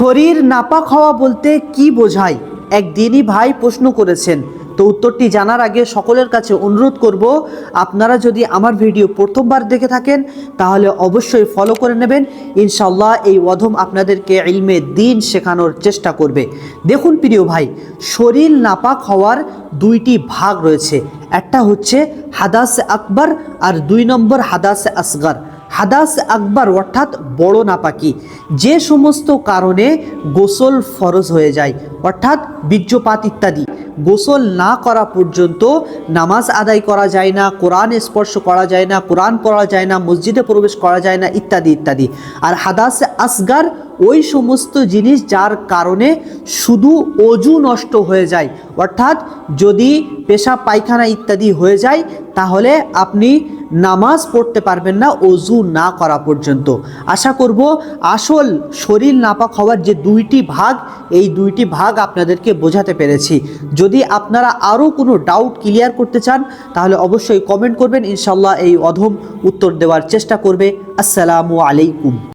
শরীর নাপাক হওয়া বলতে কি বোঝায়? একদিনই ভাই প্রশ্ন করেছেন। তো উত্তরটি জানার আগে সকলের কাছে অনুরোধ করব, আপনারা যদি আমার ভিডিও প্রথমবার দেখে থাকেন, তাহলে অবশ্যই ফলো করে নেবেন। ইনশাল্লাহ এই অধম আপনাদেরকে ইলমে দিন শেখানোর চেষ্টা করবে। দেখুন প্রিয় ভাই, শরীর নাপাক হওয়ার দুইটি ভাগ রয়েছে। একটা হচ্ছে হাদাস আকবর আর দুই নম্বর হাদাস আসগর। হাদাস আকবর অর্থাৎ বড় নাপাকি। যে সমস্ত কারণে গোসল ফরজ হয়ে যায়, অর্থাৎ বীর্যপাত ইত্যাদি। গোসল না করা পর্যন্ত নামাজ আদায় করা যায় না, কোরআন স্পর্শ করা যায় না, কোরআন পড়া যায় না, মসজিদে প্রবেশ করা যায় না, ইত্যাদি ইত্যাদি। আর হাদাস আসগার ওই সমস্ত জিনিস যার কারণে শুধু অজু নষ্ট হয়ে যায়। অর্থাৎ যদি পেশাব পায়খানা ইত্যাদি হয়ে যায়, তাহলে আপনি নামাজ পড়তে পারবেন না অজু না করা পর্যন্ত। আশা করব আসল শরীর নাপাক হওয়ার যে দুইটি ভাগ, এই দুইটি ভাগ আপনাদেরকে বোঝাতে পেরেছি। যদি আপনারা আরও কোনো ডাউট ক্লিয়ার করতে চান, তাহলে অবশ্যই কমেন্ট করবেন। ইনশাল্লাহ এই অধম উত্তর দেওয়ার চেষ্টা করবে। আসসালামু আলাইকুম।